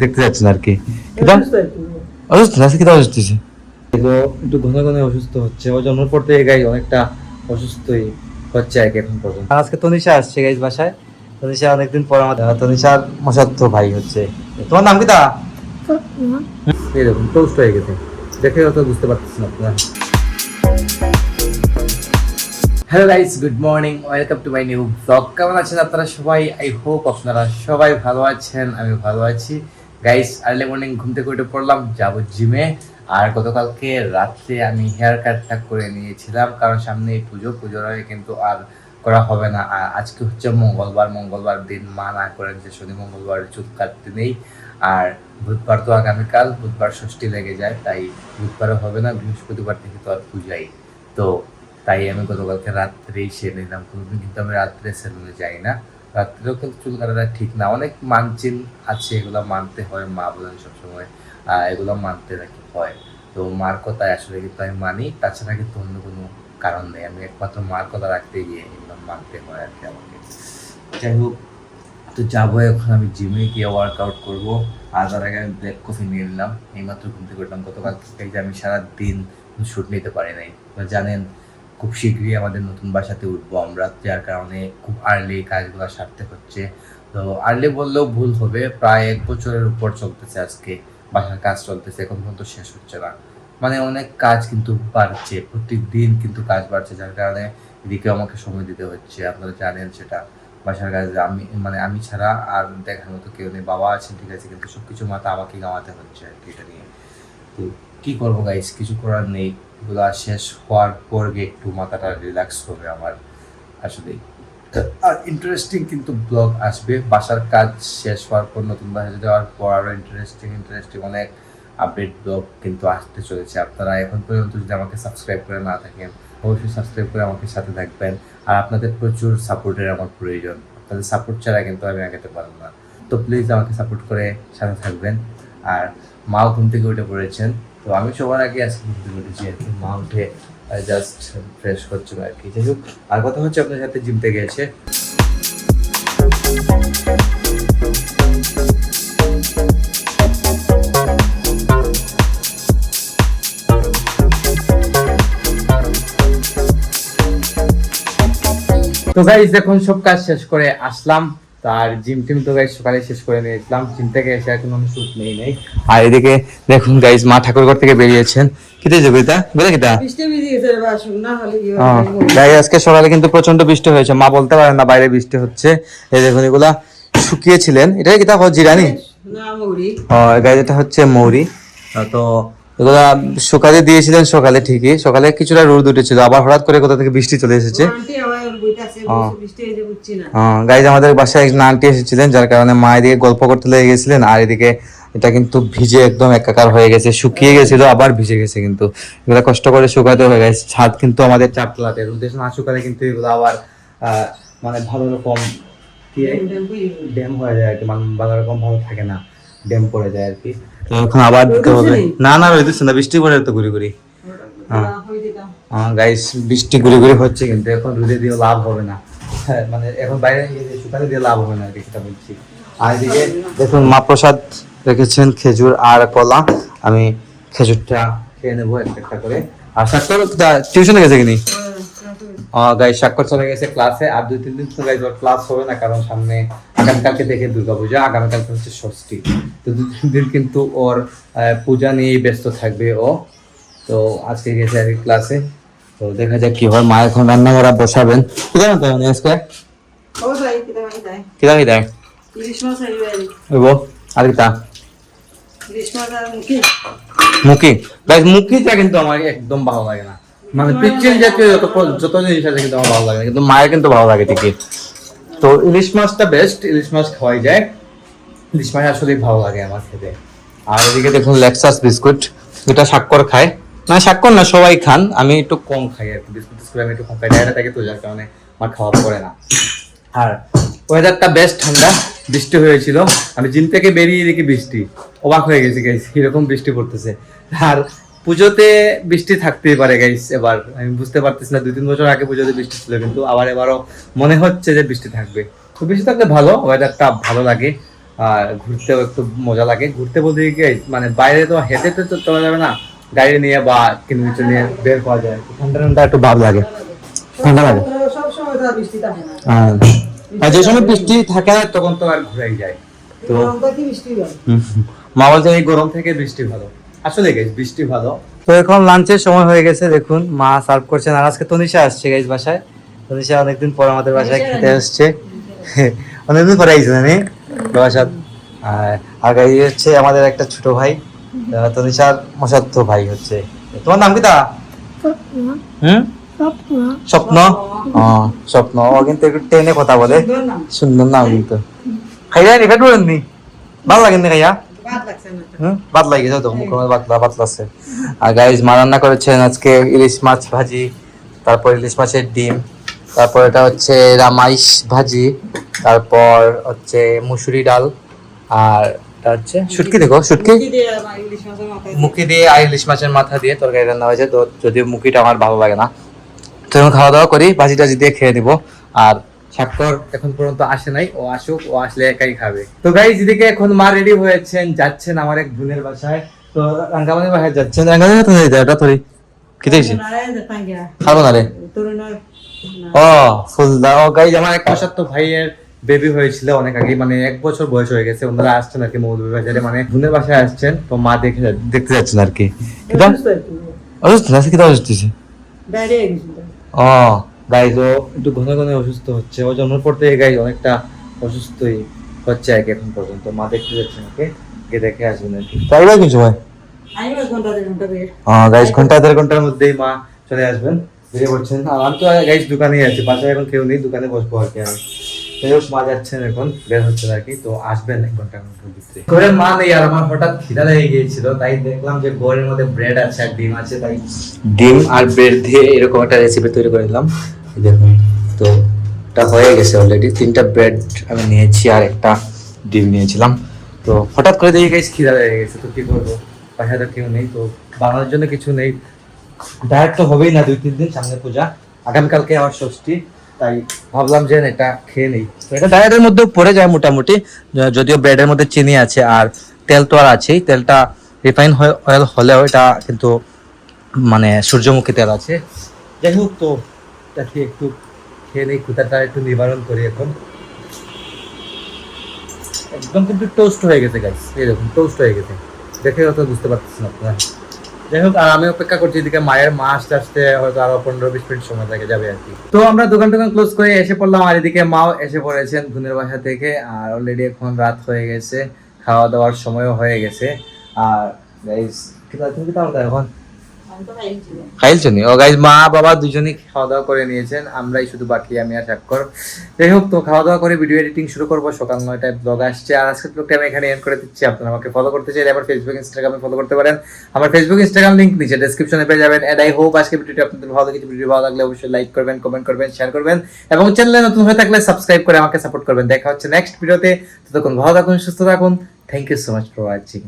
দেখতে যাচ্ছেন আর কি। অসুস্থ আছে কি অসুস্থ? হয়েছে? একটু ঘন ঘন অসুস্থ হচ্ছে। ও জন্মের পর থেকে গাই অনেকটা অসুস্থই হচ্ছে আর কি এখন পর্যন্ত। আজকে তনিষা আসছে গাইজ বাসায়। তনিষা অনেকদিন পর আমাদের তনিষার মশাত্ত ভাই হচ্ছে। তোমার নাম কি তা এই দেখুন টোস্ট হয়ে গেছে। দেখে অত বুঝতে পারতেছেন আপনারা। Hello guys good morning welcome to my new blog কেমন আছেন আপনারা সবাই? আই হোপ আপনারা সবাই ভালো আছেন আমি ভালো আছি। গাইস আর্লি মর্নিং ঘুম থেকে উঠে পড়লাম, যাব জিমে আর গতকালকে রাত্রে আমি হেয়ার কাটটা করে নিয়েছিলাম, কারণ সামনে এই পুজো, পুজোর আগে কিন্তু আর করা হবে না। আর আজকে হচ্ছে মঙ্গলবার মঙ্গলবার দিন, মা না করেন যে শনি, মঙ্গলবার চুল কাটতে নেই। আর বুধবার তো আগামীকাল, বুধবার ষষ্ঠী লেগে যায়, তাই বুধবারও হবে না, বৃহস্পতিবার থেকে তো আর পূজাই। তো তাই আমি গতকালকে রাত্রেই সেরে নিলাম, কোনোদিন কিন্তু আমি রাত্রে সেলুনে যাই না। রাত্রেও কিন্তু চুল কাটাটা ঠিক না। অনেক মানচিন আছে, এগুলো মানতে হয়, মা বলেন সবসময় এগুলো মানতে নাকি হয়। তো মার কথায় আসলে কিন্তু আমি মানি, তাছাড়া কিন্তু অন্য কোনো কারণ নেই। আমি একমাত্র মার কথা রাখতে গিয়ে এগুলো মানতে হয় আর কি আমাকে। যাই হোক, তো যাব এখন, আমি জিমে গিয়ে ওয়ার্কআউট করব। আর তার আগে আমি ব্ল্যাক কফি নিয়ে নিলাম। এইমাত্র ঘুম থেকে উঠলাম। গতকাল থেকে আমি সারা দিন শ্যুট নিতে পারি নাই। জানেন খুব শীঘ্রই আমাদের নতুন বাসাতে উঠবো আমরা, যার কারণে খুব আর্লি কাজগুলো সারতে হচ্ছে। তো আর্লি বললেও ভুল হবে, প্রায় এক বছরের উপর চলতেছে আজকে, বাসার কাজ চলতেছে, এখন পর্যন্ত শেষ হচ্ছে না। মানে অনেক কাজ কিন্তু বাড়ছে প্রত্যেকদিন কিন্তু কাজ বাড়ছে, যার কারণে এদিকে আমাকে সময় দিতে হচ্ছে, আপনারা জানেন সেটা। বাসার কাজ আমি মানে আমি ছাড়া আর দেখার মতো কেউ নেই, বাবা আছেন, ঠিক আছে, কিন্তু সবকিছু মাথা আমাকে গাওয়াতে হচ্ছে আর কি এটা নিয়ে। তো কি করব গাইস কিছু করার নেই। এগুলো শেষ হওয়ার পর একটু মাথাটা রিল্যাক্স হবে আমার। আসলে আর ইন্টারেস্টিং কিন্তু ব্লগ আসবে। বাসার কাজ শেষ হওয়ার পর, নতুন বাসা যাওয়ার পর আরও ইন্টারেস্টিং ইন্টারেস্টিং অনেক আপডেট ব্লগ কিন্তু আসতে চলেছে। আপনারা এখন পর্যন্ত যদি আমাকে সাবস্ক্রাইব করে না থাকেন, অবশ্যই সাবস্ক্রাইব করে আমাকে সাথে থাকবেন। আর আপনাদের প্রচুর সাপোর্টের আমার প্রয়োজন। আপনাদের সাপোর্ট ছাড়া কিন্তু আমি আগাতে পারব না। তো প্লিজ আমাকে সাপোর্ট করে সাথে থাকবেন। আর মাও ঘুম থেকে উঠে পড়েছেন। তো আমি সবার আগে আজকে আর কি মা উঠে জাস্ট ফ্রেশ করছিল আর কি। যাই হোক, আর কথা হচ্ছে আপনার সাথে জিম থেকে এসে তো গাইজ এখন সব কাজ শেষ করে আসলাম। তার জিম টিম তো গাইজ সকালে শেষ করে নিয়েছিলাম। জিম থেকে এসে এখন আমি শুট নেই নেই। আর এদিকে দেখুন গাইজ মা ঠাকুরঘর থেকে বেরিয়েছেন। কিতে যাবে তা বেলা কি হ্যাঁ গাইজ আজকে সকালে কিন্তু প্রচণ্ড বৃষ্টি হয়েছে। মা বলতে পারেন না বাইরে বৃষ্টি হচ্ছে। এই দেখুন এগুলা শুকিয়েছিলেন। এটা কিতা জিরানি না গাইজ এটা হচ্ছে মৌরি। তো এগুলা শুকাতে দিয়েছিলেন সকালে ঠিকই। সকালে কিছুটা রোদ উঠেছিল। আবার হঠাৎ করে কোথা থেকে বৃষ্টি চলে এসেছে। হ্যাঁ। গাইজ আমাদের বাসায় একজন আন্টি এসেছিলেন যার কারণে মা এদিকে গল্প করতে লেগে গেছিলেন আর এদিকে এটা কিন্তু ভিজে একদম একাকার হয়ে গেছে শুকিয়ে গেছিল আবার ভিজে গেছে কিন্তু। এগুলো কষ্ট করে শুকাতে হয়ে গেছে ছাদ কিন্তু আমাদের চারতলাতে রোদে না শুকালে কিন্তু এগুলো আবার মানে ভালো রকম ড্যাম হয়ে যায়। আর কি মানে ভালো রকম ভালো থাকে না ড্যাম পড়ে যায় আর কি। তো এখন আবার দিতে হবে। না? না উঠছে না বৃষ্টি পড়ে তো ঘুরি ঘুরি। গাইস বৃষ্টি ঘুরে ঘুরে হচ্ছে কিন্তু এখন রোদে দিয়ে লাভ হবে না। হ্যাঁ, মানে এখন বাইরে শুকাতে দিয়ে লাভ হবে না সেটা বলছি। আর এদিকে দেখুন মা প্রসাদ রেখেছেন খেজুর আর কলা। আমি খেজুরটা খেয়ে নেব একটা একটা করে। আর স্বাক্ষর টিউশনে গেছে কিনি গাইস স্বাক্ষর চলে গেছে ক্লাসে আর দুই তিন দিন তো ওর ক্লাস হবে না কারণ সামনে আগামীকালকে দেখে দুর্গাপূজা আগামীকালকে হচ্ছে ষষ্ঠী। তো দু তিন দিন কিন্তু ওর পূজা নিয়েই ব্যস্ত থাকবে ও। তো আজকে গেছে আর কি ক্লাসে তো দেখা যাক কি হয়। মা এখন রান্না করা বসাবেন। কি জানো তো উনি আজকে? কি দামি দেয় ওইব আর কি তা? মুখি। মুখিটা কিন্তু আমার একদম ভালো লাগে না। মানে পিচ্ছিল জাতীয় যত যত জিনিস আছে কিন্তু আমার ভালো লাগে না। কিন্তু মায়ের কিন্তু ভালো লাগে ঠিকই। তো ইলিশ মাছটা বেস্ট ইলিশ মাছ খাওয়াই যায়। ইলিশ মাছ আসলে ভালো লাগে আমার খেতে। আর এদিকে দেখুন লেক্সাস বিস্কুট। এটা স্বাক্ষর খায়। না স্বাক্ষর না সবাই খান। আমি একটু কম খাই আর কি বিস্কুট টিস্কুট আমি একটু কম খাই। ডায়রা থাকে তো যার কারণে আমার খাওয়া পড়ে না। আর ওয়েদারটা বেশ ঠান্ডা বৃষ্টি হয়েছিল। আমি জিম থেকে বেরিয়ে দেখি বৃষ্টি। অবাক হয়ে গেছি গাইস এরকম বৃষ্টি পড়তেছে। আর পুজোতে বৃষ্টি থাকতেই পারে গাইস এবার। আমি বুঝতে পারতেছি না দুই তিন বছর আগে পুজোতে বৃষ্টি ছিল কিন্তু আবার এবারও মনে হচ্ছে যে বৃষ্টি থাকবে। তো বৃষ্টি থাকলে ভালো ওয়েদারটা ভালো লাগে। আর ঘুরতেও একটু মজা লাগে। ঘুরতে বলতে guys, মানে বাইরে তো হেঁটে তো চলা যাবে না। গাড়ি নিয়ে বা কিছু কিছু নিয়ে বের করা যায়। ঠান্ডা ঠান্ডা একটু ভাব লাগে। ঠান্ডা লাগে? সব সময় তো আর বৃষ্টি থাকে না। আর আর যে সময় বৃষ্টি থাকে না তখন তো আর ঘুরাই যায়। তো গরমটা কি বৃষ্টি হয়। মা বলছে এই গরম থেকে বৃষ্টি ভালো। আসলে গাইজ বৃষ্টি ভালো। তো এখন লাঞ্চের সময় হয়ে গেছে দেখুন মা সার্ভ করছেন। আর আজকে তনিশা আসছে গাইজ বাসায়। তনিশা অনেকদিন পর আমাদের বাসায় খেতে আসছে। অনেকদিন পরে আইছে জানি বাসার আর আর এই হচ্ছে আমাদের একটা ছোট ভাই। তনিশার মশাত্ত ভাই হচ্ছে। তোমার নাম কি তা? স্বপ্ন? স্বপ্ন। ও কিন্তু একটু টেনে কথা বলে। সুন্দর নাম কিন্তু। খাইয়া নি? পেট নি? ভালো লাগে না খাইয়া? ভাত পাতলা গেছে তো মধ্যে পাতলা পাতলা আর গাইজ মা রান্না করেছেন আজকে ইলিশ মাছ ভাজি, তারপর ইলিশ মাছের ডিম, তারপর এটা হচ্ছে রামাইশ ভাজি, তারপর হচ্ছে মুসুরি ডাল, আর এটা হচ্ছে শুটকি দেখো শুটকি। মুখি দিয়ে আর ইলিশ মাছের মাথা দিয়ে তরকারি রান্না হয়েছে তো যদিও মুখিটা আমার ভালো লাগে না। তো এখন খাওয়া দাওয়া করি ভাজি টাজি দিয়ে খেয়ে দিব আর স্বাক্ষর এখন পর্যন্ত আসে নাই ও আসুক ও আসলে একাই খাবে। তো গাইজ এদিকে এখন মা রেডি হয়েছেন যাচ্ছেন আমার এক বোনের বাসায়। তো রাঙ্গামানির বাসায় যাচ্ছেন। রাঙ্গামানি তো তোরই কি দেখছি? খাব না রে ও ফুলদা। ও গাইজ আমার এক তো ভাইয়ের বেবি হয়েছিল অনেক আগে মানে এক বছর বয়স হয়ে গেছে ওনারা আসছেন আর কি মৌলভী বাজারে মানে বোনের বাসায় আসছেন তো মা দেখে দেখতে যাচ্ছেন আর কি। অসুস্থ না কিতা অসুস্থ? হয়েছে? ও গাইজ ও একটু ঘন ঘন অসুস্থ হচ্ছে। ও জন্মের পর থেকে গাইজ অনেকটা অসুস্থই হচ্ছে আর কি এখন পর্যন্ত। মা দেখতে যাচ্ছেন ওকে গিয়ে দেখে আসবেন আর কি। তাই সময় ঘণ্টা গাইজ ঘণ্টা দেড় ঘণ্টার মধ্যেই মা চলে আসবেন। বেরিয়ে পড়ছেন। আর আমি তো গাইজ দোকানেই আছি। বাসায় এখন কেউ নেই দোকানে বসবো আর কি আমি। মা যাচ্ছেন এখন, বের হচ্ছেন আর কি, তো আসবেন এক ঘণ্টার মধ্যে ভিতরে। ঘরে মা নেই আর আমার হঠাৎ খিদা লেগে গিয়েছিল, তাই দেখলাম যে ঘরের মধ্যে ব্রেড আছে আর ডিম আছে, তাই ডিম আর ব্রেড দিয়ে এরকম একটা রেসিপি তৈরি করে দিলাম। দেখুন, তো এটা হয়ে গেছে অলরেডি তিনটা ব্রেড আমি নিয়েছি আর একটা ডিম নিয়েছিলাম। তো হঠাৎ করে দেখি, গাইস, খিদা লেগে গেছে, তো কি করব? বাসায় তো কেউ নেই, তো বানানোর জন্য কিছু নেই। ডায়েট তো হবেই না দুই, তিন দিন সামনে পূজা। আগামীকালকে আমার ষষ্ঠী। তাই ভাবলাম যে এটা খেয়ে নেই। এটা ডায়েটের মধ্যে পড়ে যায় মোটামুটি যদিও ব্রেডের মধ্যে চিনি আছে আর তেল তো আর আছেই, তেলটা রিফাইন অয়েল হলেও এটা কিন্তু মানে সূর্যমুখী তেল আছে। যাই হোক, তো এটাকে একটু খেয়ে নেই ক্ষুদাটা একটু নিবারণ করি এখন। একদম কিন্তু টোস্ট হয়ে গেছে গাইস দেখুন টোস্ট হয়ে গেছে। দেখে হয়তো বুঝতে পারতেছেন আপনারা। যাই হোক, আর আমি অপেক্ষা করছি এদিকে মায়ের মা আসতে আসতে হয়তো আরও পনেরো বিশ মিনিট সময় লাগে যাবে আর কি। তো আমরা দোকান টোকান ক্লোজ করে এসে পড়লাম, আর এদিকে মাও এসে পড়েছেন বোনের বাসা থেকে, আর অলরেডি এখন রাত হয়ে গেছে খাওয়া দাওয়ার সময়ও হয়ে গেছে। আর কি তুমি কি তাহলে এখন আমি তো খাইছিল খাইলছো নি ও গাইজ মা, বাবা দুজনেই খাওয়া দাওয়া করে নিয়েছেন। আমরাই শুধু বাকি, আমি আর স্বাক্ষর। যাই হোক, তো খাওয়া দাওয়া করে ভিডিও এডিটিং শুরু করব। সকাল নয়টায় ব্লগ আসছে। আর আজকের ব্লগটা আমি এখানে এন্ড করে দিচ্ছি। আপনারা আমাকে ফলো করতে চাইলে আমার ফেসবুক ইনস্টাগ্রামে ফলো করতে পারেন। আমার ফেসবুক ইনস্টাগ্রাম লিংক নিচে ডেসক্রিপশনে পেয়ে যাবেন। এন্ড আই হোপ আজকে ভিডিওটি আপনাদের ভালো লেগেছে। ভিডিও ভালো লাগলে অবশ্যই লাইক করবেন কমেন্ট করবেন শেয়ার করবেন। এবং চ্যানেলে নতুন হয়ে থাকলে সাবস্ক্রাইব করে আমাকে সাপোর্ট করবেন। দেখা হচ্ছে নেক্সট ভিডিওতে ততক্ষণ ভালো থাকুন, সুস্থ থাকুন। Thank you so much for watching